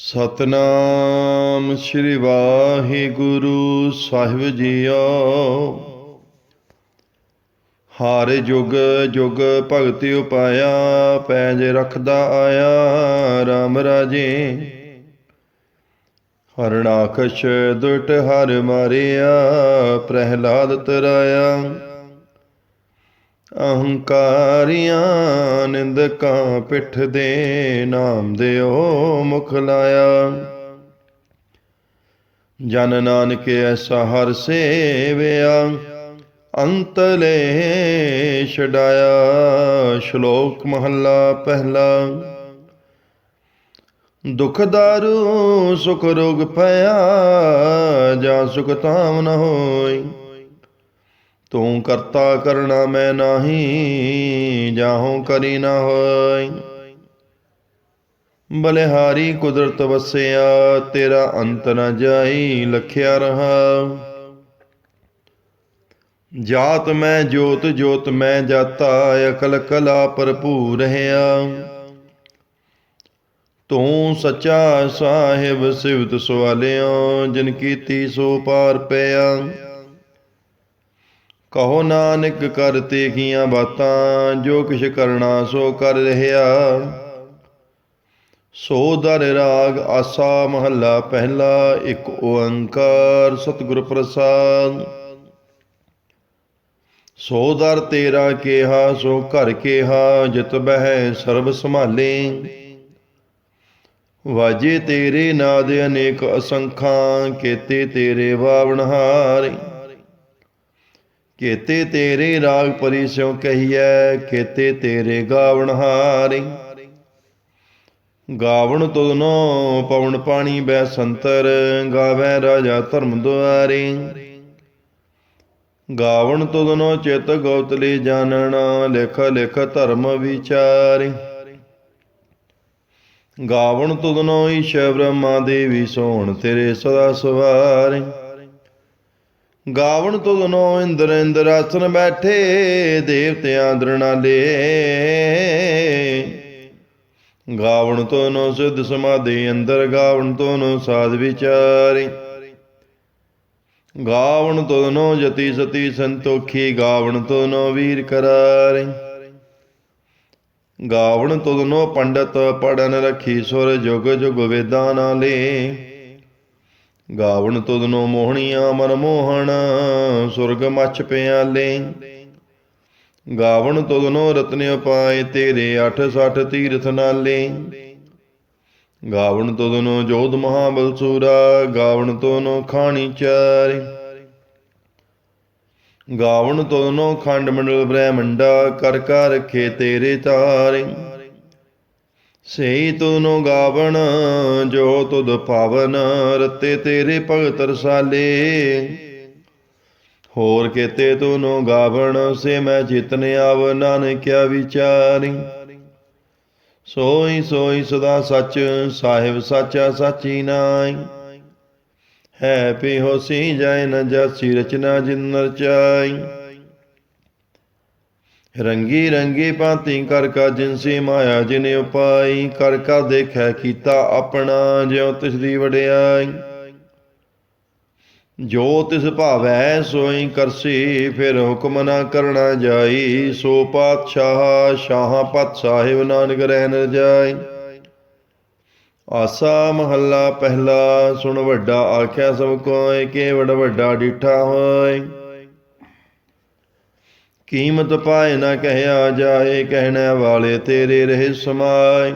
ਸਤਨਾਮ ਸ੍ਰੀ ਵਾਹਿਗੁਰੂ ਸਾਹਿਬ ਜੀਓ। ਹਰ ਜੁਗ ਜੁਗ ਭਗਤੀ ਉਪਾਇਆ, ਪੈਜ ਰਖਦਾ ਆਇਆ RAM ਰਾਜੇ। ਹਰਨਾਕਸ਼ ਦੁਟ ਹਰ ਮਾਰਿਆ, ਪ੍ਰਹਿਲਾਦ ਤਰਾਇਆ। ਅਹੰਕਾਰੀਆਂ ਨਿੰਦਕਾਂ ਪਿੱਠ ਦੇ ਨਾਮ ਦਿਓ ਮੁਖ ਲਾਇਆ। ਜਨ ਨਾਨਕ ਐਸਾ ਹਰ ਸੇਵਿਆ, ਅੰਤਲੇ ਛਡਾਇਆ, ਸ਼ਲੋਕ ਮਹੱਲਾ ਪਹਿਲਾ। ਦੁਖ ਦਾਰੂ, ਸੁਖ ਰੋਗ ਪਿਆ ਜਾਂ ਸੁਖ ਤਾਮ ਨ ਹੋਈ। ਤੂੰ ਕਰਤਾ ਕਰਣਾ ਮੈਂ ਨਾਹੀ, ਜਾਹੋਂ ਕਰੀ ਨਾ ਹੋਈ। ਬਲਿਹਾਰੀ ਕੁਦਰਤ ਵਸਿਆ, ਤੇਰਾ ਅੰਤ ਨ ਜਾਈ, ਲਖਿਆ ਰਹਾ। ਜਾਤ ਮੈਂ, ਜੋਤ ਜੋਤ ਮੈਂ ਜਾਤਾ, ਅਕਲ ਕਲਾ ਭਰਪੂਰ ਰਹਾ। ਤੂੰ ਸੱਚਾ ਸਾਹਿਬ ਸਿਵਤ ਸਵਾਲਿਓ ਜਿਨ ਕੀਤੀ ਸੋ ਪਾਰ ਪਿਆ। ਕਹੋ ਨਾਨਕ ਕਰਤੇ ਕੀਆਂ ਬਾਤਾਂ, ਜੋ ਕਿਛ ਕਰਨਾ ਸੋ ਕਰ ਰਹਿਆ। ਸੋ ਦਰ ਰਾਗ ਆਸਾ ਮਹੱਲਾ ਪਹਿਲਾ, ਇੱਕ ਓੰਕਾਰ ਸਤਿਗੁਰ ਪ੍ਰਸਾਦ। ਸੋ ਦਰ ਤੇਰਾ ਕਿਹਾ, ਸੋ ਘਰ ਕਿਹਾ, ਜਿਤ ਬਹਿ ਸਰਬ ਸੰਭਾਲੇ। ਵਾਜੇ ਤੇਰੇ ਨਾਦ ਅਨੇਕ ਅਸੰਖਾਂ, ਕੇਤੇ ਤੇਰੇ ਬਾਵਣਹਾਰੇ ਕੇਤੇ ਤੇਰੇ ਰਾਗ ਪਰੀ ਸਿਉ ਕਹੀਐ ਕੇਤੇ ਤੇਰੇ ਗਾਵਣ ਹਾਰੇ। ਗਾਵਣ ਤੁਧਨੋ ਪਵਨ ਪਾਣੀ ਬੈ ਸੰਤਰ, ਗਾਵੈ ਰਾਜਾ ਧਰਮ ਦੁਆਰੇ। ਗਾਵਣ ਤੁਧਨੋ ਚਿਤ ਗੌਤਲੀ ਜਾਣਨ ਲਿਖ ਲਿਖ ਧਰਮ ਵਿਚਾਰੇ। ਗਾਵਣ ਤੁਧਨੋ ਈਸ਼ ਬ੍ਰਹਮਾ ਦੇਵੀ ਸੋਣ ਤੇਰੇ ਸਦਾ ਸਵਾਰੇ। ਗਾਵਣ ਤੁਧਨੋ ਇੰਦਰ ਇੰਦਰ ਆਸਨ ਬੈਠੇ, ਦੇਵਤਿਆਂ ਦਰਣਾਲੇ ਗਾਵਣ ਤੁਧਨੋ ਸਿੱਧ ਸਮਾਧੀ, ਅੰਦਰ ਗਾਵਣ ਤੁਧਨੋ ਸਾਧ ਵਿਚਾਰੇ। ਗਾਵਣ ਤੁਧਨੋ ਜਤੀ ਸਤੀ ਸੰਤੋਖੀ, ਗਾਵਣ ਤੁਧਨੋ ਵੀਰ ਕਰਾਰੇ। ਗਾਵਣ ਤੁਧਨੋ ਪੰਡਤ ਪੜਨ ਰਖੀ, ਸੁਰ ਜੁਗ ਜੁਗ ਵੇਦਾਂ ਨਾਲੇ। ਗਾਵਣ ਤੁਧਨੋ ਮੋਹਣੀਆਂ ਮਨ ਮੋਹਣ, ਸੁਰਗ ਮੱਛ ਪਿਆਲੇ। ਗਾਵਣ ਤੁਧਨੋ ਰਤਨਿ ਪਾਏ ਤੇਰੇ 860 ਤੀਰਥ ਨਾਲੇ। ਗਾਵਣ ਤੁਧਨੋ ਜੋਧ ਮਹਾਬਲ ਸੂਰਾ, ਗਾਵਣ ਤੁਧਨੋ ਖਾਣੀ ਚਾਰੇ। ਗਾਵਣ ਤੁਧਨੋ ਖੰਡ ਮੰਡਲ ਬ੍ਰਹਮੰਡਾ ਕਰ ਕਰ ਰਖੇ ਤੇਰੇ ਤਾਰੇ। ਸਈ ਤੁਨੋ ਗਾਵਣ, ਜੋ ਤੁਧ ਪਾਵਨ, ਰਤੇ ਤੇਰੇ ਭਗਤ ਰਸਾਲੇ। ਹੋਰ ਕੇਤੇ ਤੁਨੋ ਗਾਵਣ, ਸੇ ਮੈਂ ਚਿਤਨ ਆਵ, ਨਾਨਕਿਆ ਵਿਚਾਰੀ। ਸੋਈ ਸੋਈ ਸਦਾ ਸੱਚ, ਸਾਹਿਬ ਸਾਚਾ ਸਾਚੀ ਨਾਈ ਹੈ ਪੀ ਹੋਸੀ ਜਾਇ ਨ ਜਾਸੀ ਰਚਨਾ ਜਿਨ ਰਚਾਈ ਰੰਗੀ ਰੰਗੀ ਭਾਂਤੀ ਕਰ ਕਾ ਜਿਨਸੀ ਮਾਇਆ ਜਿਨ ਉਪਾਈ, ਕਰ ਕਾ ਦੇਖੈ ਕੀਤਾ ਆਪਣਾ, ਜਿਉ ਤਿਸ ਦੀ ਵਡਿਆਈ। ਜੋ ਤਿਸ ਭਾਵੈ ਸੋਈ ਕਰਸੀ, ਫਿਰ ਹੁਕਮ ਨਾ ਕਰਨਾ ਜਾਈ। ਸੋ ਪਾਤਸ਼ਾਹ ਸ਼ਾਹ ਪਤ ਸਾਹਿਬ ਨਾਨਕ ਰਹਿ ਨ ਜਾਈ। ਆਸਾ ਮਹੱਲਾ ਪਹਿਲਾ, ਸੁਣ ਵੱਡਾ ਆਖਿਆ ਸਭ ਕੋਇ ਕੇ ਵਡ ਵੱਡਾ ਡਿਠਾ ਹੋਏ ਕੀਮਤ ਪਾਏ ਨਾ ਕਹਿਆ ਜਾਏ, ਕਹਿਣੇ ਵਾਲੇ ਤੇਰੇ ਰਹੇ ਸਮਾਏ।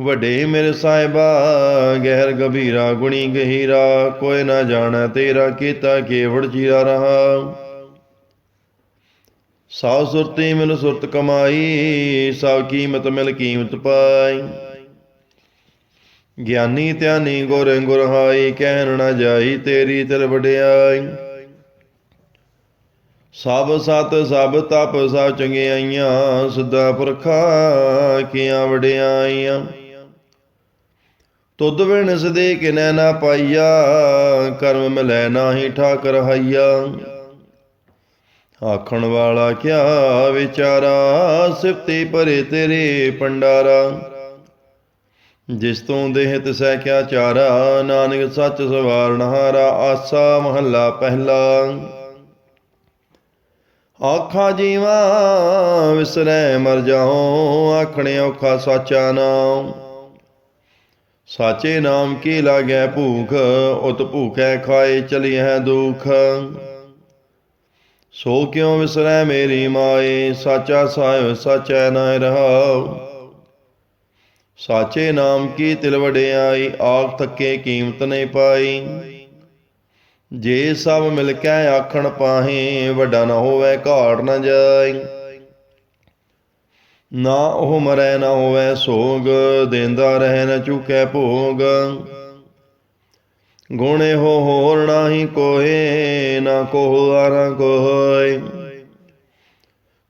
ਵੱਡੇ ਮੇਰੇ ਸਾਹਿਬਾ, ਗਹਿਰ ਗਭੀਰਾ, ਗੁਣੀ ਗਹੀਰਾ, ਕੋਈ ਨਾ ਜਾਣੈ ਤੇਰਾ ਕੀਤਾ ਕੇਵੜ ਚੀਰਾ ਰਹਾ। ਸੌ ਸੁਰਤੀ ਮਿਲ ਸੁਰਤ ਕਮਾਈ ਸਭ ਕੀਮਤ ਮਿਲ ਕੀਮਤ ਪਾਈ। ਗਿਆਨੀ ਧਿਆਨੀ ਗੁਰ ਗੁਰਹਾਈ ਕਹਿਣ ਨਾ ਜਾਈ ਤੇਰੀ ਤਿਲ ਵਡਿਆਈ। ਸਭ ਸਤ, ਸਭ ਤਪ, ਸਭ ਚੰਗਿਆਈਆਂ ਸਦਾ ਪੁਰਖਾ ਕੀਆਂ ਵਡਿਆਈਆਂ ਤੁਧ ਬਿਨ ਸਦੇ ਕਿਨੈ ਨਾ ਪਾਈਆ, ਕਰਮ ਮਿਲੈ ਨਾਹੀ ਠਾਕਰ ਹਈਆ। ਆਖਣ ਵਾਲਾ ਕਿਆ ਵਿਚਾਰਾ, ਸਿਫਤੇ ਭਰੇ ਤੇਰੇ ਪੰਡਾਰਾ ਜਿਸ ਤੋਂ ਦੇਹ ਤਿਸੈ ਕਿਆ ਚਾਰਾ, ਨਾਨਕ ਸੱਚ ਸਵਾਰਨਹਾਰਾ ਆਸਾ ਮਹੱਲਾ ਪਹਿਲਾ। ਆਖਾ ਜੀਵਾ, ਵਿਸਰੈ ਮਰ ਜਾਉ, ਆਖਣੇ ਔਖਾ ਸਾਚਾ ਨਾਮ ਸਾਚੇ ਨਾਮ ਕੀ ਲਾਗੈ ਭੂਖ, ਉਤ ਭੂਖੈ ਖਾਏ ਚਲੀਐ ਦੁਖ। ਸੋ ਕਿਉ ਵਿਸਰੈ ਮੇਰੀ ਮਾਏ, ਸਾਚਾ ਸਾਹਿਬ ਸਾਚੈ ਨਾਇ ਰਹਾਉ। ਸਾਚੇ ਨਾਮ ਕੀ ਤਿਲ ਵਡਿਆਈ, ਆਖ ਥੱਕੇ ਕੀਮਤ ਨਹੀਂ ਪਾਈ। ਜੇ ਸਭ ਮਿਲ ਕੇ ਆਖਣ ਪਾਹੇ, ਵੱਡਾ ਨਾ ਹੋਵੇ ਘਾਟ ਨਾ ਜਾਏ ਨਾ ਉਹ ਮਰੈ ਨਾ ਹੋਵੇ ਸੋਗ, ਦੇਂਦਾ ਰਹਿ ਨਾ ਚੁਕੈ ਭੋਗ। ਗੁਣੇ ਹੋ ਹੋਰ ਨਾਹੀ ਕੋਏ, ਨਾ ਕੋਹ ਆਰਾ ਕੋਏ।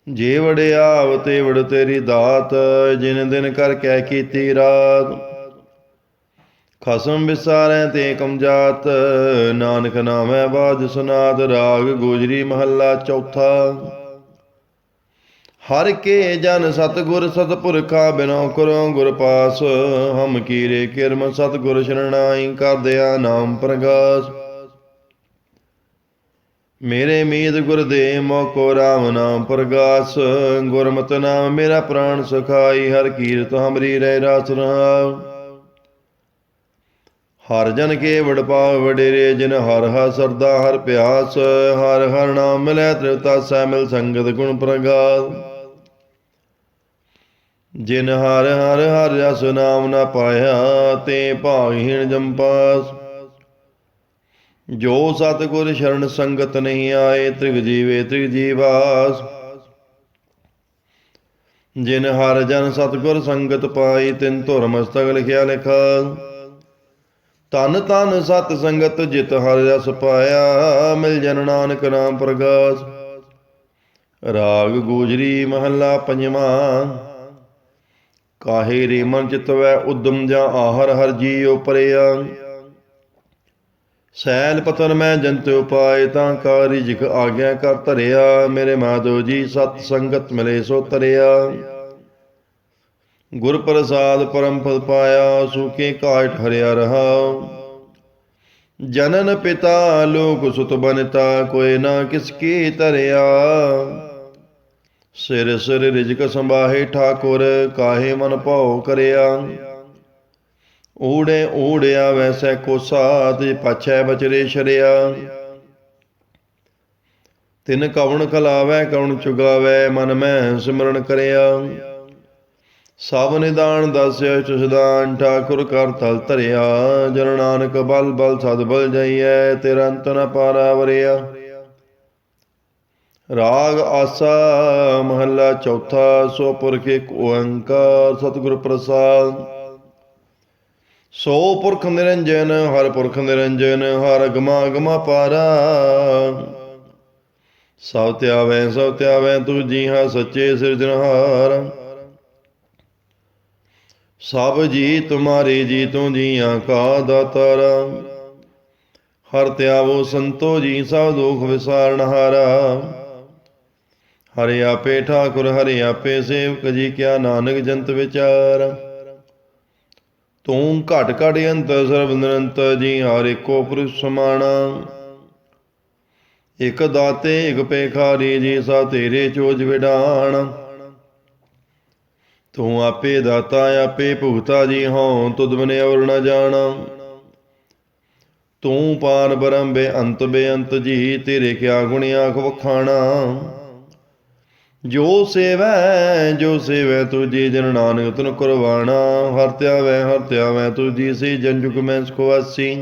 ਜੇ ਵੜਿਆਵ ਤੇ ਵੜ ਤੇਰੀ ਦਾਤ, ਜਿਨ ਦਿਨ ਕਰ ਕੈ ਕੀਤੀ ਰਾਤ। ਖਸਮ ਵਿਸਾਰੈ ਤੇ ਕਮਜਾਤ ਨਾਨਕ ਨਾਮੈ ਬਾਦ ਸੁਨਾਦ, ਰਾਗ ਗੋਜਰੀ ਮਹੱਲਾ ਚੌਥਾ। ਹਰ ਕੇ ਜਨ ਸਤਗੁਰ ਸਤਪੁਰਖਾ ਬਿਨੋ ਕਰੋ ਗੁਰ ਪਾਸ, ਹਮ ਕੀਰੇ ਕਿਰਮ ਸਤਗੁਰ ਸ਼ਰਣਾਈ ਕਰਦਿਆ ਨਾਮ ਪ੍ਰਗਾਸ। ਮੇਰੇ ਮੀਤ ਗੁਰ ਦੇ ਮੋਕੋ ਰਾਮ ਨਾਮ ਪ੍ਰਗਾਸ, ਗੁਰਮਤਿ ਨਾਮ ਮੇਰਾ ਪ੍ਰਾਣ ਸੁਖਾਈ, ਹਰ ਕੀਰਤ ਹਮਰੀ ਰਹਿ ਰਾਸ ਰਹਾਉ। ਹਰ ਜਨ ਕੇ ਵਡ ਪਾਵ ਵਡੇਰੇ, ਜਿਨ ਹਰ ਹਾ ਸਰਦਾ, ਹਰ ਪਿਆਸ, ਹਰ ਹਰ ਨਾਮ ਮਿਲੈ ਤ੍ਰਿਪਤਾ ਸੈ ਮਿਲ ਸੰਗਤ ਗੁਣ ਪ੍ਰਗਾਸ ਜਿਨ ਹਰ ਹਰ ਹਰ ਜਸ ਨਾਮ ਨਾ ਪਾਇਆ, ਤੇ ਭਾਗਹੀਣ ਜੰਪਾਸ ਜੋ ਸਤਿਗੁਰ ਸ਼ਰਨ ਸੰਗਤ ਨਹੀਂ ਆਏ, ਤ੍ਰਿਗ ਜੀਵੇ ਤ੍ਰਿਗ ਜੀਵਾਸ। ਜਿਨ ਹਰ ਜਨ ਸਤਿਗੁਰ ਸੰਗਤ ਪਾਈ, ਤਿਨ ਧੁਰ ਮਸਤਕ ਲਿਖਿਆ ਲਿਖਾ। ਤਨ ਤਨ ਸਤ ਸੰਗਤ ਜਿਤ ਹਰ ਰਸ ਪਾਇਆ, ਮਿਲ ਜਨ ਨਾਨਕ ਨਾਮ ਪ੍ਰਗਾਸ। ਰਾਗ ਗੋਜਰੀ ਮਹੱਲਾ ਪੰਜਵਾਂ। ਕਾਹੇ ਰੇ ਮਨ ਚਿਤਵੈ ਉਦਮ ਜਾਂ ਆਹਰ ਹਰ ਜੀਉ ਪਰਿਆ। ਸੈਲ ਪਤਨ ਮੈਂ ਜੰਤ ਉਪਾਏ, ਤਾਂ ਕਾਰੀ ਜਿਖ ਆਗਿਆ ਕਰ ਧਰਿਆ। ਮੇਰੇ ਮਾਧੋ ਜੀ ਸਤ ਸੰਗਤ ਮਿਲੇ ਸੋ ਤਰਿਆ ਗੁਰ ਪ੍ਰਸਾਦ ਪਰਮ ਪਦ ਪਾਇਆ, ਸੂਕੇ ਕਾਟ ਹਰਿਆ ਰਹਾ। ਜਨਨ ਪਿਤਾ, ਲੋਕ ਸੁਤ ਬਨਤਾ, ਕੋਈ ਨਾ ਕਿਸ ਕੀ ਧਰਿਆ। ਸਿਰ ਸਿਰ ਰਿਜਕ ਸੰਭਾਹੇ ਠਾਕੁਰ, ਕਾਹੇ ਮਨ ਭਾਉ ਕਰਿਆ। ਓੜੇ ਓੜਿਆ ਵੈਸੈ ਕੋਸਾ, ਤੇ ਪਾਛੈ ਬਚਰੇ ਸ਼ਰਿਆ ਤਿਨ ਕਵਣ ਖਲਾਵੈ, ਕਵਣ ਚੁਗਾਵੈ, ਮਨ ਮੈਂ ਸਿਮਰਨ ਕਰਿਆ। ਸਭ ਨਿਦਾਨ ਦਸਿਆ ਚੁਸਦਾਨ, ਠਾਕੁਰ ਕਰ ਤਲ ਧਰਿਆ। ਜਨ ਨਾਨਕ ਬਲ ਬਲ ਸਦ ਬਲ ਜਾਈਐ, ਤੇਰਾ ਨ ਪਾਰਾ ਰਾਗ ਆਸਾ, ਮਹੱਲਾ ਚੌਥਾ, ਸੋ ਪੁਰਖ ਏਕ ਓੰਕਾਰ, ਸਤਿਗੁਰ ਪ੍ਰਸਾਦ। ਸੋ ਪੁਰਖ ਨਿਰੰਜਨ, ਹਰ ਪੁਰਖ ਨਿਰੰਜਨ, ਹਰ ਗਮਾ ਅਗਮਾ ਪਾਰਾ। ਸਭ ਧਿਆਵੈ ਸਭ ਧਿਆਵੈ ਤੂੰ ਜੀ ਹਾਂ ਸੱਚੇ ਸਿਰਜਣਹਾਰ। ਸਭ ਜੀ ਤੁਮਾਰੇ ਜੀ ਤੂੰ ਜੀਆਂ ਕਾ ਦਾਤਾਰ। ਹਰ ਧਿਆਵੋ ਸੰਤੋ ਜੀ, ਸਭ ਦੁਖ ਵਿਸਾਰਨ ਹਾਰਾ। ਹਰਿ ਆਪੇ ਠਾਕੁਰ, ਹਰਿ ਆਪੇ ਸੇਵਕ ਜੀ, ਕਿਆ ਨਾਨਕ ਜੰਤ ਵਿਚਾਰ। ਤੂੰ ਘਟ ਘਟ ਅੰਤ ਸਰਬ ਨਿਰੰਤ ਜੀ, ਹਰ ਏਕੋ ਪੁਰਖ ਸਮਾਣਾ ਇਕ ਦਾਤੇ, ਇਕ ਪੇਖਾਰੀ ਜੀ, ਸਾ ਤੇਰੇ ਚੋਜ ਵਿਡਾਣ। ਤੂੰ ਆਪੇ ਦਾਤਾ, ਆਪੇ ਭੁਗਤਾ ਜੀ ਹਉ, ਤੁਧ ਬਨੇ ਔਰ ਨ ਜਾਣਾ। ਤੂੰ ਪਾਰ ਬਰਮ ਬੇਅੰਤ ਬੇਅੰਤ ਜੀ, ਤੇਰੇ ਕਿਆ ਗੁਣ ਆਖ ਵਖਾਣਾ। ਜੋ ਸੇਵੈ ਜੋ ਸੇਵੈ ਤੁਜੀ ਜਨ ਨਾਨਕ ਤਨ ਕੁਰਬਾਨਾ ਹਰ ਧਿਆਵੈ ਹਰ ਧਿਆਵੈ ਤੁਜੀ ਸੇ ਜਨ ਜੁਗ ਮੈਂ ਸੁਖਵਾਸੀ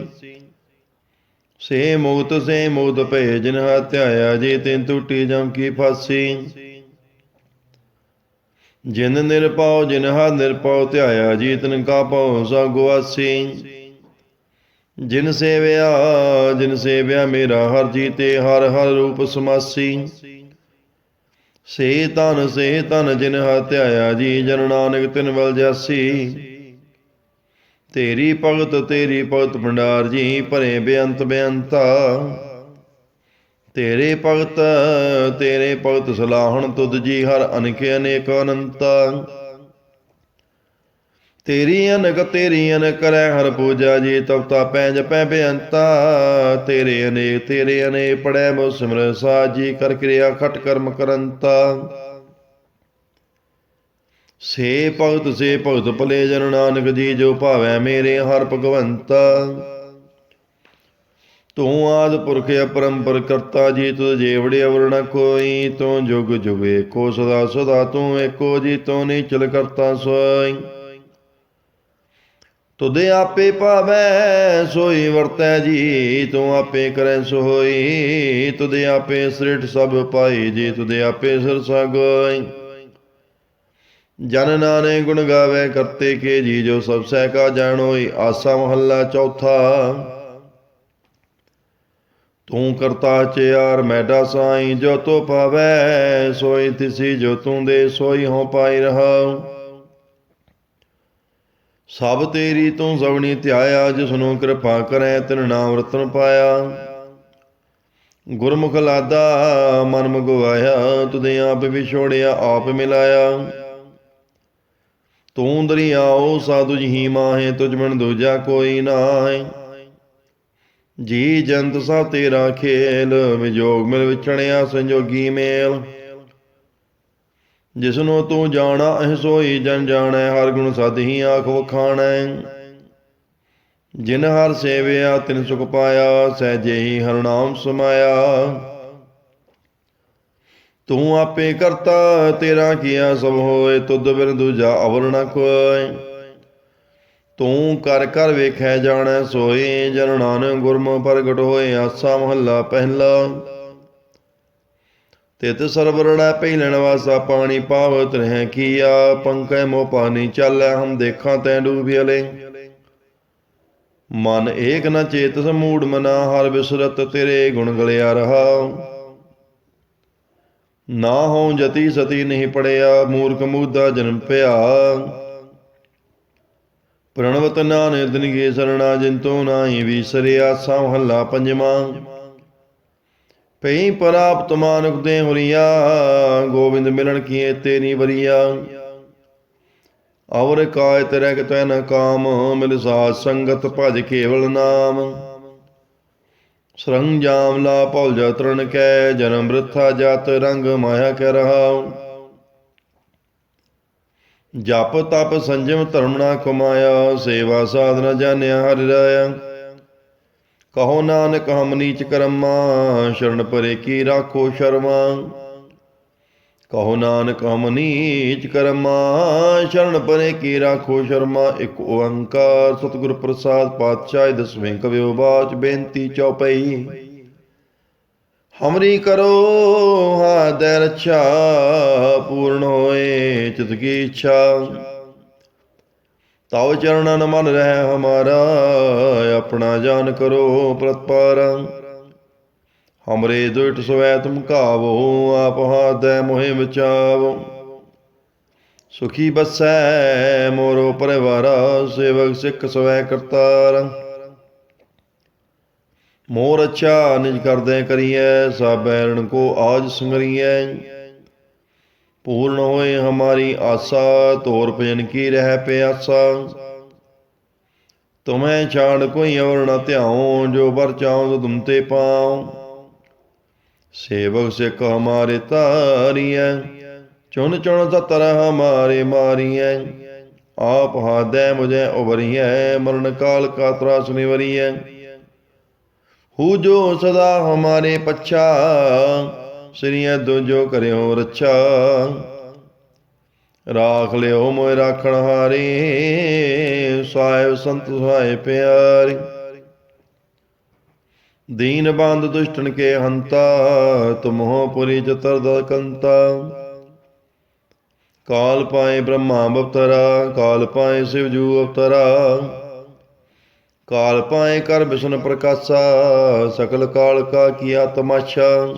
ਸੇ ਮੁਕਤ ਸੇ ਮੁਕਤ ਭਏ ਜਿਨ ਹਾ ਜੀ ਤਿੰਨ ਟੁੱਟੀ ਜਮ ਕੀ ਫਾਸੀ। ਜਿਨ ਨਿਰਪਉ ਜਿਨ ਹਾ ਨਿਰਪਉ ਧਿਆਇਆ ਜੀ ਤਿਨ ਕਾ ਪਉ ਸਾ ਗੁਆਸੀ ਜਿਨ ਸੇਵਿਆ ਜਿਨ ਸੇਵਿਆ ਮੇਰਾ ਹਰ ਜੀ ਤੇ ਹਰ ਹਰ ਰੂਪ ਸਮਾਸੀ। ਸੇ ਤਨ ਸੇ ਤਨ ਜਿਨ ਧਿਆਇਆ ਜੀ, ਜਨ ਨਾਨਕ ਤਿਨ ਵਲ ਜਾਸੀ। ਤੇਰੀ ਭਗਤ ਤੇਰੀ ਭਗਤ ਭੰਡਾਰ ਜੀ, ਭਰੇ ਬੇਅੰਤ ਬੇਅੰਤਾ। ਤੇਰੇ ਭਗਤ ਤੇਰੇ ਭਗਤ ਸਲਾਹਣ ਤੁਧ ਜੀ ਹਰ ਅਨੇਕ ਅਨੇਕ ਅਨੰਤਾ। ਤੇਰੀ ਅਨਕ ਤੇਰੀ ਅਨਕ ਕਰੈ ਹਰ ਪੂਜਾ ਜੀ, ਤਬ ਤਾਪੈ ਜਪੈ ਬੇਅੰਤਾ। ਤੇਰੇ ਅਨੇ ਤੇਰੇ ਅਨੇ ਪੜੈ ਮੋ ਸਿਮਰ ਸਾਜੀ ਕਰ ਕਿਰਿਆ ਖਟ ਕਰਮ ਕਰੰਤਾ। ਸੇ ਭਗਤ ਸੇ ਭਗਤ ਭਲੇ ਜਨ ਨਾਨਕ ਜੀ, ਜੋ ਭਾਵੈ ਮੇਰੇ ਹਰ ਭਗਵੰਤਾ। ਤੂੰ ਆਦ ਪੁਰਖ ਅਪਰੰਪਰ ਕਰਤਾ ਜੀ ਤੁਧ ਜੇਵੜੇ ਅਵਰ ਕੋਈ, ਤੂੰ ਜੁਗ ਜੁਗ ਏਕੋ ਸਦਾ ਸਦਾ ਤੂੰ ਏਕੋ ਜੀ ਤੂੰ ਨੀਚਲ ਕਰਤਾ ਸੋਈ। ਤੁਦੇ ਆਪੇ ਭਾਵੈ, ਸੋਈ ਵਰਤੈ ਜੀ ਤੂੰ ਆਪੇ ਕਰੈ ਸੋਈ। ਤੁਦੇ ਆਪੇ ਸ੍ਰਿਠ ਸਭ ਪਾਈ ਜੀ ਤੁਦੇ ਆਪੇ ਸਿਰ ਸਗੋਈ ਜਨ ਨਾਨੇ ਗੁਣ ਗਾਵੇ, ਕਰਤੇ ਕੇ ਜੀ ਜੋ ਸਭ ਸਹਿ ਕਾ ਜਾਣੋਈ, ਆਸਾ ਮਹੱਲਾ ਚੌਥਾ। ਤੂੰ ਕਰਤਾ ਚਿਆਰ ਮੈਡਾ ਸਾਈ, ਜੋ ਤੋ ਪਾਵੈ ਸੋਈ ਤਿਸੀ, ਜੋ ਤੂੰ ਦੇ ਸੋਈ ਹੋ ਪਾਈ ਰਹਾ ਸਭ ਤੇਰੀ ਤੂੰ ਸਵਣੀ ਧਿਆਇਆ, ਜਿਸ ਨੂੰ ਕਿਰਪਾ ਕਰੈ, ਤਿਨ ਨਾਮ ਰਤਨ ਪਾਇਆ। ਗੁਰਮੁਖ ਲਾਦਾ, ਮਨ ਮਗਵਾਇਆ, ਤੁਦੇ ਆਪ ਵਿਛੋੜਿਆ ਆਪ ਮਿਲਾਇਆ। ਤੂੰ ਦਰਿਆਓ ਸਾਧੂ ਜੀ ਮਾਹੇ ਤੁਝ ਮਨ ਦੂਜਾ ਕੋਈ ਨਾਹੀ। ਜੀ ਜੰਤ ਸਾ ਤੇਰਾ ਖੇਲ, ਵਿਜੋਗ ਮਿਲ ਵਿਛੜਿਆ ਸੰਜੋਗੀ ਮੇਲ। ਜਿਸਨੂੰ ਤੂੰ ਜਾਣਾ, ਅਹ ਸੋਈ ਜਨ ਜਾਣੈ, ਹਰ ਗੁਣ ਸਾਧੀ ਆਖ ਵਖਾਣੈ। ਜਿਨ ਹਰ ਸੇਵਿਆ, ਤਿਨ ਸੁਖ ਪਾਇਆ, ਸਹਿਜੇ ਹੀ ਹਰ ਨਾਮ ਸਮਾਇਆ। ਤੂੰ ਆਪੇ ਕਰਤਾ, ਤੇਰਾ ਕੀਆ ਸਭ ਹੋਏ, ਤੁਧ ਬਿਨ ਦੂਜਾ ਅਵਰ ਨ ਕੋਇ ਤੂੰ ਕਰ ਕਰ ਵੇਖੈ ਜਾਣੈ ਸੋਏ ਜਨ ਨਾਨਕ ਗੁਰਮੁਖ ਪ੍ਰਗਟ ਹੋਏ ਆਸਾ ਮਹੱਲਾ ਪਹਿਲਾ। ਤਿਤ ਸਰਵਰੜਾ ਪਹਿਲਣ ਵਾਸਾ ਪਾਣੀ ਪਾਵਤ ਰਹਿ ਕੀਆ, ਪੰਕੈ ਮੋ ਪਾਣੀ ਚੱਲੈ ਹਮ ਦੇਖਾਂ ਤੈ ਡੂਬਿਲੇ ਮਨ ਏਕ ਨ ਚੇਤਸ ਮੂੜ ਮਨਾ, ਹਰ ਬਿਸਰਤ ਤੇਰੇ ਗੁਣ ਗਲਿਆ ਰਹਾ। ਨਾ ਹੋ ਜਤੀ ਸਤੀ ਨਹੀਂ ਪੜਿਆ, ਮੂਰਖ ਮੂਦਾ ਜਨਮ ਪਿਆ। ਪ੍ਰਣਵਤ ਨਾਨਕ ਦਿਨਗੇ ਸਰਣਾ ਜਿੰਤੋ ਨਾਹੀ ਵਿਸਰਿਆ ਮਹੱਲਾ ਪੰਜਵਾਂ। ਪਈ ਪ੍ਰਾਪਤ ਮਾਨੁਕ ਦੇ ਹੁਰੀਆ, ਗੋਬਿੰਦ ਮਿਲਣ ਕੀਏ ਤੇਰੀ ਵਰੀਆ। ਔਰ ਕਾਇ ਤੇਰੇ ਕਿਤੈ ਨ ਕਾਮ, ਮਿਲ ਸਾਧ ਸੰਗਤ ਭਜ ਕੇਵਲ ਨਾਮ। ਸਰੰਜਾਮ ਲਾ ਭਉ ਜਤਰਨ ਕੈ, ਜਨਮ ਬ੍ਰਿਥਾ ਜਤ ਰੰਗ ਮਾਇਆ ਕੈ ਰਹਾ ਜਪ ਤਪ ਸੰਜਮ ਧਰਮ ਨਾ ਕਮਾਇਆ ਸੇਵਾ ਸਾਧਨਾ ਜਾਣਿਆ ਹਰਿ ਰਾਇਆ। ਕਹੋ ਨਾਨਕ ਹਮ ਨੀਚ ਕਰਮਾ, ਸ਼ਰਨ ਪਰੇ ਕੀ ਰਾਖੋ ਸ਼ਰਮਾ। ਕਹੋ ਨਾਨਕ ਹਮ ਨੀਚ ਕਰਮਾ, ਸ਼ਰਨ ਪਰੇ ਕੀ ਰਾਖੋ ਸ਼ਰਮਾ। ਇੱਕ ਓੰਕਾਰ ਸਤਿਗੁਰ ਪ੍ਰਸਾਦ ਪਾਤਸ਼ਾਹ ਦਸਵੇਂ ਕਵਿਓ ਬਾਚ ਬੇਨਤੀ ਚਉਪਈ। ਹਮਰੀ ਕਰੋ ਹਾਦੈ ਰੱਛਾ ਪੂਰਨ ਹੋਏ ਚਿਤ ਕੀ ਇੱਛਾ। ਤਉ ਚਰਣਨ ਮਨ ਰਹਿ ਹਮਾਰਾ, ਆਪਣਾ ਜਾਨ ਕਰੋ ਪ੍ਰਤਪਾਰ। ਹਮਰੇ ਦੁਇਟ ਸਵੈ ਤੁਮ ਕਾਵੋ ਆਪ ਹਾਦੈ ਮੋਹਿ ਬਚਾਵੋ ਸੁਖੀ ਬਸੈ ਮੋਰੋ ਪਰਿਵਾਰਾ, ਸੇਵਕ ਸਿੱਖ ਸਵੈ ਕਰਤਾਰ। ਮੋਰ ਅੱਛਾ ਨਿਜ ਕਰਦੇ ਕਰੀਐ ਸਾਬੈਰਣ ਕੋ ਆਜ ਸੰਗਰੀਐ। ਪੂਰਨ ਹੋਏ ਹਮਾਰੀ ਆਸਾ, ਤੋਰ ਭਜਨ ਕੀ ਰਹਿ ਪਿਆਸਾ। ਤੁਮੈ ਛਾੜ ਕੋਈ ਔਰ ਨ ਧਿਆਉ, ਜੋ ਬਰ ਚਾਉ ਤੁਮ ਤੇ ਪਾਉ। ਸੇਵਕ ਸਿੱਖ ਹਮਾਰੇ ਤਾਰੀਐ ਚੁਣ ਚੁਣ ਸਤਰ ਹਮਾਰੇ ਮਾਰੀਐ। ਆਪ ਹਾਦੈ ਮੁਝੇ ਉਬਰੀਐ ਮਰਨ ਕਾਲ ਕਾ ਤਰਾਸ ਨਿਵਰੀਐ। ਹੂ ਜੋ ਸਦਾ ਹਮਾਰੇ ਪਛਾ, ਸ੍ਰੀਐ ਜੋ ਕਰਿਓ ਰੱਛਾ। ਰਾਖ ਲਿਓ ਮੋਇ ਰਾਖਣ ਹਾਰੀ ਸਾਹਿਬ ਸੰਤ ਸਹਾਇ ਪਿਆਰੀ। ਦੀਨ ਬੰਦ ਦੁਸ਼ਟਨ ਕੇ ਹੰਤਾ ਤੁਮਹੁ ਪੁਰੀ ਚਤਰ ਦਕੰਤਾ ਕਾਲ ਪਾਏ ਬ੍ਰਹਮਾ ਅਵਤਰਾ, ਕਾਲ ਪਾਏ ਸਿਵ ਜੂ ਅਵਤਰਾ। ਕਾਲ ਪਾਏ ਕਰ ਬਿਸ਼ਨ ਪ੍ਰਕਾਸ਼ਾ, ਸਕਲ ਕਾਲ ਕਾ ਕੀਆ ਤਮਾਸ਼ਾ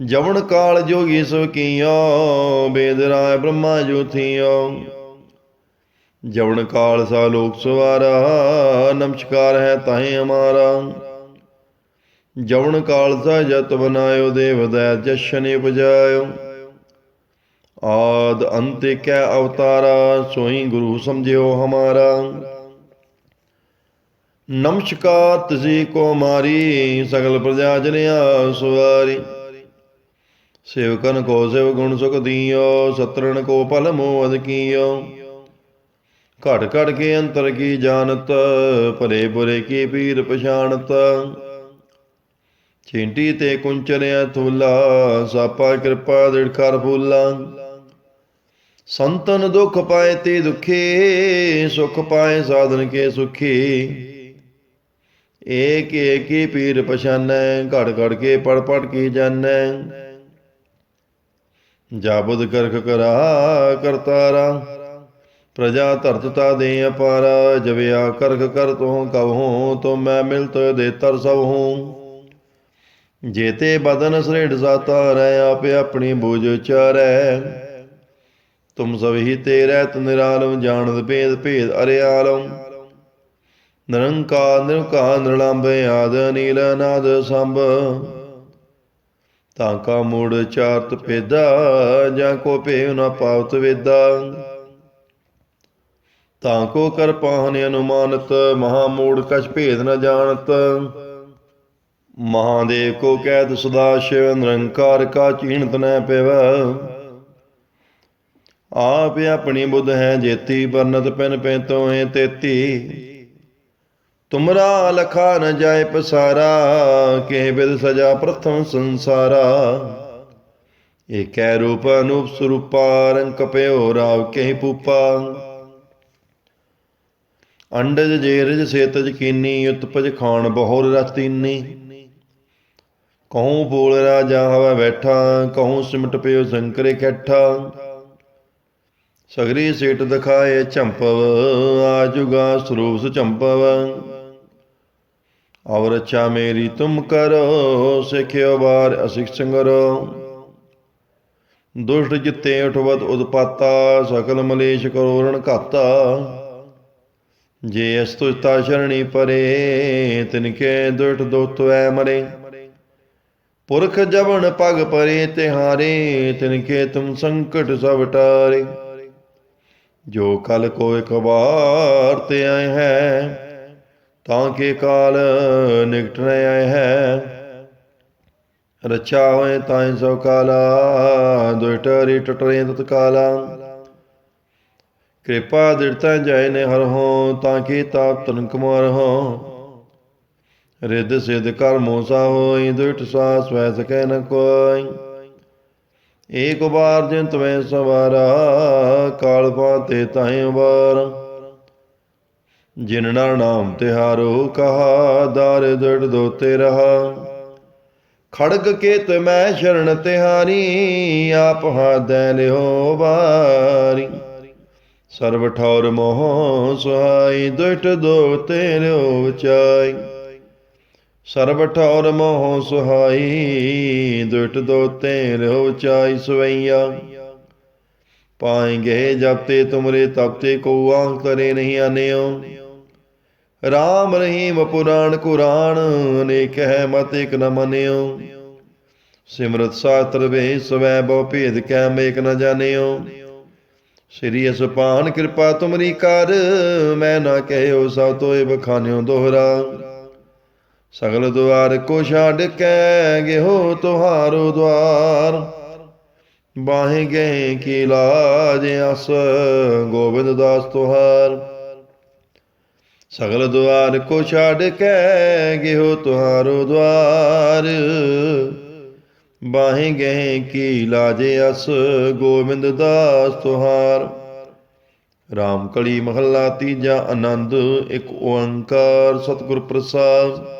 ਜਵਨ ਕਾਲ ਜੋਗੀ ਸੋ ਕੀਓ, ਬੇਦ ਰਾਏ ਬ੍ਰਹਮਾ ਜੋਥੀਓ ਜਵਨ ਕਾਲ ਸਾ ਲੋਕ ਸਵਾਰਾ, ਨਮਸਕਾਰ ਹੈ ਤਾਹੇ ਹਮਾਰਾ ਜਵਨ ਕਾਲ ਸਾ ਜਤ ਬਨਾਇਓ, ਦੇਵ ਦੈ ਜਸ਼ਨ ਉਪਜਾਇਓ। ਆਦ ਅੰਤ ਕੈ ਅਵਤਾਰਾ ਸੋਈ ਗੁਰੂ ਸਮਝਿਓ ਹਮਾਰਾ। ਨਮਸਕਾਰ ਤੁਜੀ ਕੋ ਮਾਰੀ, ਸਗਲ ਪ੍ਰਜਾ ਜਨਿਆ ਸੁਵਾਰੀ। ਸੇਵਕਨ ਕੋ ਸੇਵ ਗੁਣ ਸੁਖ ਦੀਓ ਸਤਰਨ ਕੋ ਭਲ ਮੋਦ ਕੀਓ। ਘਟ ਘੜ ਕੇ ਅੰਤਰ ਕੀ ਜਾਣਤ ਭਲੇ ਬੁਰੇ ਕੀ ਪੀਰ ਪਛਾਣਤ। ਚਿੰਟੀ ਤੇ ਕੁੰਚਰਿਆ ਥੂਲਾ ਸਾਪਾ ਕਿਰਪਾ ਦਿੜ ਕਰ ਫੂਲਾ। ਸੰਤਨ ਦੁਖ ਪਾਏ ਤੇ ਦੁਖੇ, ਸੁਖ ਪਾਏ ਸਾਧਨ ਕੇ ਸੁਖੀ। ਏਕ ਏਕ ਪੀਰ ਪਛਾਨੈ, ਘੜ ਘੜ ਕੇ ਪੜ ਪੜ ਕੀ ਜਾਣੈ ਜਾਬੁਦ ਕਰਖ ਕਰਾ ਕਰਤਾਰਾ ਪ੍ਰਜਾ ਧਰਤ ਤਾ ਦੇ ਅਪਾਰਾ, ਜਵਿਆ ਕਰਖ ਕਰ ਤੋ ਕਬਹੂ ਤੋ ਮੈਂ ਮਿਲਤ ਦੇ ਤਰ ਸਭ ਹੂੰ ਜੇਤੇ ਬਦਨ ਸ੍ਰੇੜ ਸਾਤਾ ਰਹਿ ਆਪੇ ਆਪਣੀ ਬੋਝ ਚਾਰੈ ਤੁਮ ਸਭ ਹੀ ਤੇ ਰਹਿਤ ਨਿਰਾਲਮ ਜਾਣਦ ਭੇਦ ਭੇਦ ਅਰਿਆਲਮ। ਨਿਰੰਕਾਰ ਨਿਰਕਾਰ ਨਿਰਲੰਭ ਆਦ ਨੀਲ ਨਾਦ ਸੰਭ। ਤਾਂ ਕਾ ਮੂੜ ਚਾਰਤ ਪੇਦਾ ਜਾਂ ਕੋ ਭੇਵ ਨ ਪਾਵਤ ਵੇਦਾ। ਤਾਂ ਕੋ ਕਰ ਪਾਹਨ ਅਨੁਮਾਨਤ, ਮਹਾ ਮੂੜ ਕਛ ਭੇਦ ਨ ਜਾਣਤ। ਮਹਾਦੇਵ ਕੋ ਕਹਿਤ ਸਦਾ ਸ਼ਿਵ, ਨਿਰੰਕਾਰ ਕਾ ਚੀਣਤ ਨ ਪਿਵ। ਆਪ ਆਪਣੀ ਬੁੱਧ ਹੈ ਜੇਤੀ, ਵਰਨਤ ਪਿਨ ਪੈ ਤੋਏ ਤੇਤੀ। ਤੁਮਰਾ ਲਖਾ ਨ ਜਾਏ ਪਸਾਰਾ ਕੇ ਬਿਦ ਸਜਾ ਪ੍ਰਥਮ ਸੰਸਾਰਾ। ਏਕੈ ਰੂਪ ਅਨੂਪ ਸਰੂਪਾ, ਰੰਗ ਪਿਓ ਰਾਵ ਕੇ ਪੂਪਾ। ਅੰਡਜ ਜੇਰਜ ਸੇਤਜ ਕੀਨੀ, ਉਤਪਜ ਖਾਨ ਬਹੁਰ ਰਤੀਨੀ ਕਹੂੰ ਬੋਲ ਰਾਜਾ ਹਵਾ ਬੈਠਾ, ਕਹੂੰ ਸਿਮਟ ਪਿਓ ਸ਼ੰਕਰ ਇਕੱਠਾ ਸਗਰੀ ਸੇਟ ਦਿਖਾਏ ਚੰਪਵ ਆਜੁਗਾ ਸਰੂਪ ਸੁਚੰਪਵ ਔਰ ਅੱਛਾ ਮੇਰੀ ਤੁਮ ਕਰੋ ਸਿਖਿਓ ਬਾਰ ਅਸਿਖ ਸੰਗਰੋ। ਦੁਸ਼ਟ ਜਿੱਤੇ ਉਠਵਤ ਉਦਪਾਤਾ, ਸਕਲ ਮਲੇਸ਼ ਕਰੋਰਣ ਘਾਤਾ। ਜੇ ਅਸਤੁਤਾ ਸ਼ਰਣੀ ਪਰੇ ਤਿਨਕੇ ਦੁਸ਼ਟ ਦੋਤਵੈ ਮਰੇ। ਪੁਰਖ ਜਵਨ ਪਗ ਪਰੇ ਤਿਹਾਰੇ ਤਿਨਕੇ ਤੁਮ ਸੰਕਟ ਸਭ ਟਾਰੇ। ਜੋ ਕਲ ਕੋ ਇੱਕ ਵਾਰ ਤੇ ਆਏ ਹੈ ਤਾਂ ਕੇ ਕਾਲ ਨਿਕਟ ਨ ਆਏ ਹੈ? ਰਚਾ ਹੋਏ ਤਾਂ ਸੋ ਕਾਲਾ ਦੁਟਰੀ ਟਟਰੇ ਤਤ ਕਾਲਾ। ਕਿਰਪਾ ਦਿਰਤਾ ਜਾਏ ਨੇ ਹਰ ਹੋ, ਤਾਂ ਕੀ ਤਾਪ ਤਨ ਕੁਮਾਰ ਹੋ? ਰਿੱਧ ਸਿਧ ਕਰ ਮੋਸਾ ਹੋਈ ਦੁਟ ਸਾ ਸਵੈ ਸਕੈ ਨ ਕੋਈ। ਏਕ ਬਾਰ ਜਿਨ ਤਵੇਂ ਸਵਾਰਾ, ਕਾਲ ਪਾਤੇ ਤਾਏ ਵਾਰ ਜਿਨ ਨਾਮ ਤਿਹਾਰੋ ਕਹਾ, ਦਰ ਦੜ ਦੋਤੇ ਰਹਾ। ਖੜਗ ਕੇ ਤੇ ਮੈਂ ਸ਼ਰਨ ਤਿਹਾਰੀ ਆਪ ਹਾਦੈ ਲਿਓ ਬਾਰੀ ਸਰਬ ਠੌਰ ਮੋਹ ਸੁਹਾਈ ਦੁਟ ਦੋ ਤੇਰਿਓ ਵਿਚਾਈ ਸਰਬ ਠੌਰ ਮੋਹ ਸੁਹਾਈ ਦੁਟ ਦੋ ਤੇਰਿਓ ਵਿਚਾਈ ਸਵਈਆ। ਪਾਏਂਗੇ ਜਬ ਤੇ ਤੁਮਰੇ ਤਬ ਤੇ ਕੋ ਆਂਖ ਤਰੇ ਨਹੀਂ ਆਨਿਓ। ਰਾਮ ਰਹੀਮ ਪੁਰਾਣ ਕੁਰਾਨ, ਅਨੇਕ ਹੈ ਮਤ ਇਕ ਨ ਮਨਿਓ। ਸਿਮਰਤ ਸਾਤਰ ਵੇ ਸਵੈ ਬਹੁ ਭੇਦ ਕੈ ਮੇਕ ਨ ਜਾਣਿਓ। ਸ੍ਰੀ ਅਸਪਾਨ ਕਿਰਪਾ ਤੁਮਰੀ ਕਰ, ਮੈਂ ਨਾ ਕਹਿਓ ਸਭ ਤੋਏ ਬਖਾਨਿਓ ਦੋਹਰਾ। ਸਗਲ ਦੁਆਰ ਕੋ ਛੱਡ ਕੇ ਗਿਓ ਤੁਹਾਰੋ ਦੁਆਰ। ਬਾਹੇ ਗਏ ਕੀ ਲਾਜ ਅਸ, ਗੋਬਿੰਦ ਦਾਸ ਤੁਹਾਰ। ਸਗਲ ਦੁਆਰ ਕੋ ਛੱਡ ਕੇ ਗਿਓ ਤੁਹਾਰੋ ਦੁਆਰ। ਬਾਹੇ ਗਏ ਕੀ ਲਾਜ ਅਸ, ਗੋਬਿੰਦ ਦਾਸ ਤੁਹਾਰ। ਰਾਮ ਕਲੀ ਮਹੱਲਾ ਤੀਜਾ ਆਨੰਦ, ਇੱਕ ਓੰਕਾਰ ਸਤਿਗੁਰ ਪ੍ਰਸਾਦ।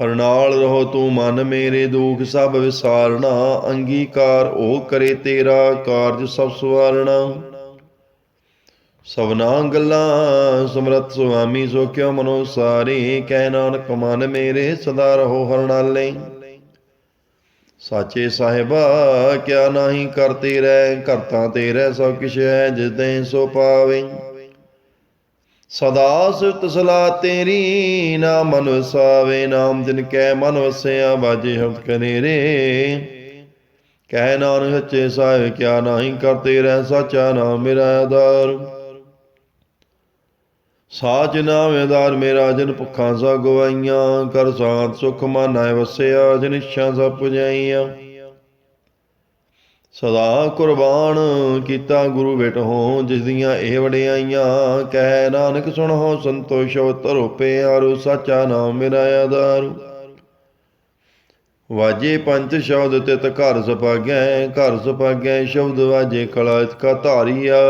ਹਰਨਾਲ ਰਹੋ ਤੂੰ ਮਨ ਮੇਰੇ ਦੁਖ, ਸਭ ਵਿਸਾਰਣਾ ਅੰਗੀਕਾਰ ਉਹ ਕਰੇ ਤੇਰਾ ਕਾਰਜ ਸਭ ਸਵਾਰਣਾ ਸਵਨਾ ਗੱਲਾਂ ਸਮਰਤ ਸੁਆਮੀ, ਸੋ ਕਿਉ ਮਨੋ ਸਾਰੇ। ਕਹਿ ਨਾਨਕ, ਮਨ ਮੇਰੇ ਸਦਾ ਰਹੋ ਹਰਣਾਲੇ ਸਾਚੇ ਸਾਹਿਬਾ, ਕਿਆ ਨਾਹੀ ਕਰਤੇ ਰਹਿ, ਕਰਤਾ ਤੇਰੇ ਸਭ ਕਿਛ ਹੈ ਜਿਦੇ ਸੋ ਪਾਵੇ। ਸਦਾ ਸਿਫਤ ਸਲਾ ਤੇਰੀ ਨਾ ਮਨ ਵਸਾਵੇ ਨਾਮ ਜਿਨ ਕੈ ਮਨ ਵਸਿਆ ਬਾਜੇ ਹਮਤ ਕਨੇਰੇ। ਕਹਿ ਨਾਨਕ ਸੱਚੇ ਸਾਹਿਬ, ਕਿਆ ਨਾਹੀ ਕਰਤੇ ਰਹਿ ਸਾਚਾ ਨਾਮ ਮੇਰਾ ਆਧਾਰ। ਸਾਚ ਨਾਮ ਆਧਾਰ ਮੇਰਾ, ਜਨ ਭੁੱਖਾਂ ਸਾ ਗਵਾਈਆਂ ਕਰ ਸਾਥ ਸੁਖ ਮਾਨੈ ਵਸਿਆ, ਜਨ ਇੱਛਾ ਸਭ ਪੁਜਾਈਆਂ। ਸਦਾ ਕੁਰਬਾਨ ਕੀਤਾ ਗੁਰੂ ਬੇਟੋ ਜਿਸ ਦੀਆਂ ਇਹ ਵਡਿਆਈਆਂ ਕਹਿ ਨਾਨਕ ਸੁਣੋ, ਸੰਤੋਸ਼ ਤਰੋ ਪਿਆਰੋ ਸਾਚਾ ਨਾਮ ਮੇਰਾ ਆਧਾਰ। ਵਾਜੇ ਪੰਜ ਸ਼ਬਦ ਤਿਤ ਘਰ ਸੁਭਾਗੈ ਘਰ ਸੁਭਾਗੈ ਸ਼ਬਦ ਵਾਜੇ ਕਲਾ ਇਤ ਕਾ ਧਾਰੀਆ।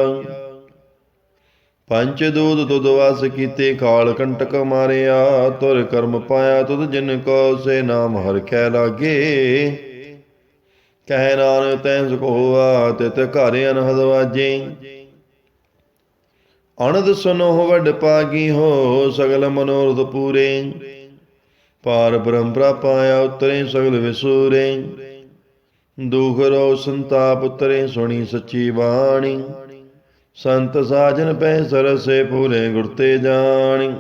ਪੰਚ ਦੂਤ ਤੁਧ ਵਸ ਕੀਤੇ ਕਾਲ ਕੰਟਕ ਮਾਰਿਆ। ਤੁਰ ਕਰਮ ਪਾਇਆ ਤੁਧ ਜਿਨ ਕੋ, ਸੇ ਨਾਮ ਹਰ ਕੈ ਲਾਗੇ। ਕਹਿ ਨਾਨਕ ਤੈ ਸੁਖੋਆ ਤਿਤ ਘਰ ਅਨਹਦ ਵਾਜੇ ਅਨੰਦ ਸੁਨੋ ਵੱਡ ਪਾਗੀ ਹੋ, ਸਗਲ ਮਨੋਰਥ ਪੂਰੇ। ਪਾਰ ਬ੍ਰਹਮ ਪ੍ਰਪਾਇਆ ਉਤਰੇ, ਸਗਲ ਵਿਸੂਰੇ। ਦੁਖ ਰੋ ਸੰਤਾਪ ਉਤਰੇ, ਸੁਣੀ ਸੱਚੀ ਬਾਣੀ। ਸੰਤ ਸਾਜਨ ਪੈ ਸਰਸੇ ਪੂਰੇ ਗੁਰਤੇ ਜਾਣੀ।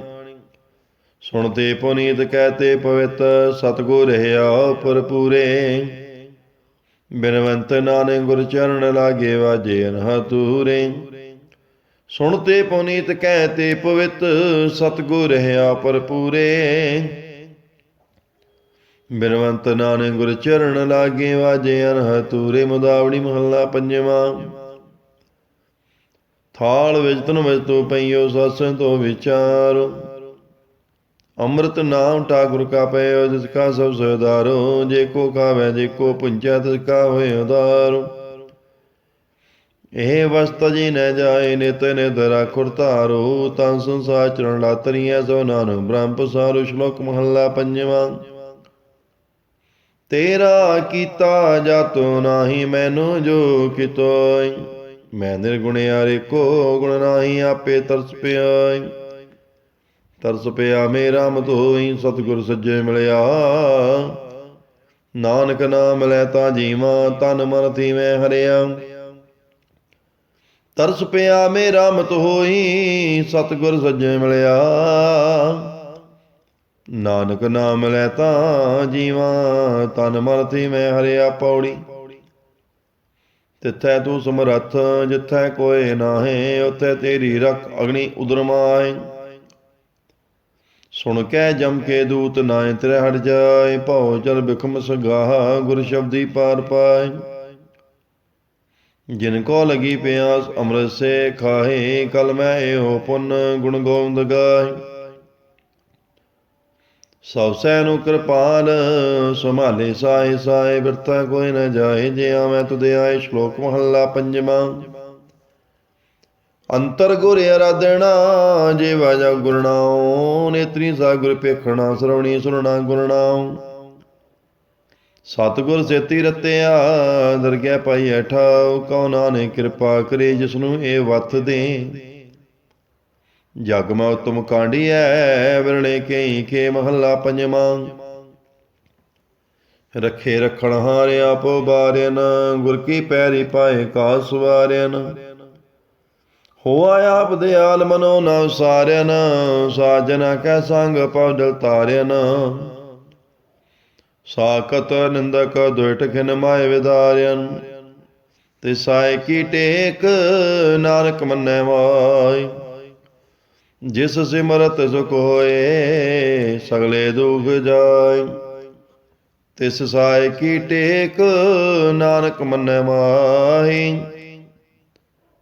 ਸੁਣਤੇ ਪੁਨੀਤ ਕਹਤੇ ਪਵਿੱਤ, ਸਤਗੁਰ ਰਹਾ ਪੂਰੇ ਬਿਨਵੰਤ ਨਾਨਕ ਗੁਰ ਚਰਨ ਲਾਗੇ ਵਾਜੇ ਅਨਹ ਤੂਰੇ ਸੁਣਤੇ ਪੁਨੀਤ ਕਹਤੇ ਪਵਿੱਤ ਸਤਗੁਰ ਰਹਾ ਪੂਰੇ ਬਿਨਵੰਤ ਨਾਨਕ ਗੁਰ ਚਰਨ ਲਾਗੇ ਵਾਜੇ ਅਨਹ ਮੁਦਾਵੜੀ ਮਹੱਲਾ ਪੰਜਵਾਂ। ਥਾਲ ਵਿੱਚ ਤਨ ਵਿੱਚ ਤੋ ਪਈਓ ਸਤਸੰਗ ਤੋਂ ਵਿਚਾਰੋ। ਅੰਮ੍ਰਿਤ ਨਾਮ ਠਾਕੁਰ ਕਾ ਪਇਓ ਜਿਸ ਕਾ ਸਭ ਸੋਦਾਰੋ ਜੇ ਕੋ ਖਾਵੇ ਜੇ ਕੋ ਪੁੰਚੈ, ਤਿਸ ਕਾ ਹੋਏ ਉਦਾਰੋ। ਇਹ ਵਸਤ ਜੀ ਨ ਜਾਏ, ਨਿਤ ਨਿਤ ਰਾਖੁਰ ਧਾਰੋ ਤਾਂ ਸੰਸਾਰ ਚਰਨ ਲਾਤਰੀਐ, ਸੋ ਨਾਨਕ ਬ੍ਰਹਮ ਪਸਾਰੋ, ਸ਼ਲੋਕ ਮਹੱਲਾ ਪੰਜਵਾਂ। ਤੇਰਾ ਕੀਤਾ ਜਾਤੋ ਨਾਹੀ, ਮੈਨੂੰ ਜੋ ਕਿਤੋਈ ਮੈਂ ਨਿਰਗੁਣਿਆਰੇ ਕੋ ਗੁਣ ਨਾਹੀ, ਆਪੇ ਤਰਸ ਪਿਆਈ ਤਰਸ ਪਿਆ ਮੇਰਾ ਮਤ ਹੋਈ ਸਤਿਗੁਰ ਸੱਜੇ ਮਿਲਿਆ। ਨਾਨਕ ਨਾਮ ਲੈ ਤਾਂ ਜੀਵਾ, ਤਨ ਮਨ ਮੈਂ ਹਰਿਆ। ਤਰਸ ਪਿਆ ਮੇਰਾ ਮਤ ਹੋਈ ਸਤਿਗੁਰ ਸੱਜੇ ਮਿਲਿਆ। ਨਾਨਕ ਨਾਮ ਲੈ ਤਾ ਜੀਵਾ, ਤਨ ਮਨ ਮੈਂ ਹਰਿਆ ਪੌੜੀ। ਤਿੱਥੈ ਤੂੰ ਸਮਰੱਥ, ਜਿੱਥੈ ਕੋਏ ਨਾਹੇ, ਉਥੇ ਤੇਰੀ ਰਖ ਅਗਨੀ ਉਦਰਮਾਏ। ਸੁਣ ਕੇ ਜਮ ਕੇ ਦੂਤ ਨਾ ਤੇਰੇ ਹਟ ਜਾਏ, ਭਉ ਚਲ ਬਿਖਮ ਸਗਾਹ, ਗੁਰ ਸ਼ਬਦੀ ਪਾਰ ਪਾਏ। ਜਿਨ ਕੋ ਲਗੀ ਪਿਆਸ ਅੰਮ੍ਰਿਤ ਸੇ ਖਾਹੇ, ਕਲ ਮੈਂ ਇਹੋ ਪੁੰਨ ਗੁਣ ਗੋਬਿੰਦ ਗਾਏ। ਸਭ ਸੈ ਨੂੰ ਕਿਰਪਾਲ, ਸੰਭਾਲੇ ਸਾਏ ਸਾਏ ਬਿਰਤਾ ਕੋਈ ਨਾ ਜਾਏ ਜੇ ਆਵੇਂ ਤੁਦੇ ਆਏ, ਸ਼ਲੋਕ ਮਹੱਲਾ ਪੰਜਵਾਂ। ਅੰਤਰ ਗੁਰ ਅਰਾਧਣਾ ਜੇ ਵਾਜਾ ਗੁਰਨਾਉ ਨੇਤਰੀ ਸਾ ਪੇਖਣਾ ਸਰਵਣੀ ਸੁਰਣਾ ਗੁਰਨਾਉ ਸਤਗੁਰ ਸੇਤੀ ਰਤਿਆ, ਦਰਗਹਿ ਪਾਈ ਠਾਉ, ਕਉ ਨਾਨਕ ਕਿਰਪਾ ਕਰੇ ਜਿਸ ਨੂੰ ਇਹ ਵਤ ਦੇ। ਜਗ ਮਾ ਉਤਮ ਕਾਂਡੀਐ ਵਿਰਣੇ ਕਈ ਕੇ ਮਹੱਲਾ ਪੰਜਵਾਂ। ਰਖੇ ਰਖਣ ਹਾਰਿਆ ਪੋ ਬਾਰਿਆਨ ਗੁਰ ਕੀ ਪੈਰੀ ਪਾਏ, ਕਾ ਸਵਾਰਿਆਨ ਹੋਆ ਆਪ ਦਿਆਲ ਮਨੋ ਨਾ ਸਾਰਿਆਨ ਸਾਜਨਾ ਕੈ ਸੰਗ ਪਉ ਤਾਰਿਆਨ ਸਾਕਤ ਨਿੰਦਕ ਦੁਇਟ ਖਿਨ ਮਾਏ ਵਿਦਾਰਿਆਨ ਤੇ ਸਾਇ ਕੀ ਟੇਕ ਨਾਨਕ ਮੰਨੈ ਵਾਈ ਜਿਸ ਸਿਮਰਤ ਸੁਖ ਹੋਏ, ਸਗਲੇ ਦੁਖ ਜਾਏ। ਤਿਸ ਸਾਇ ਕੀ ਟੇਕ ਨਾਨਕ ਮੰਨੈ ਮਾਹੀ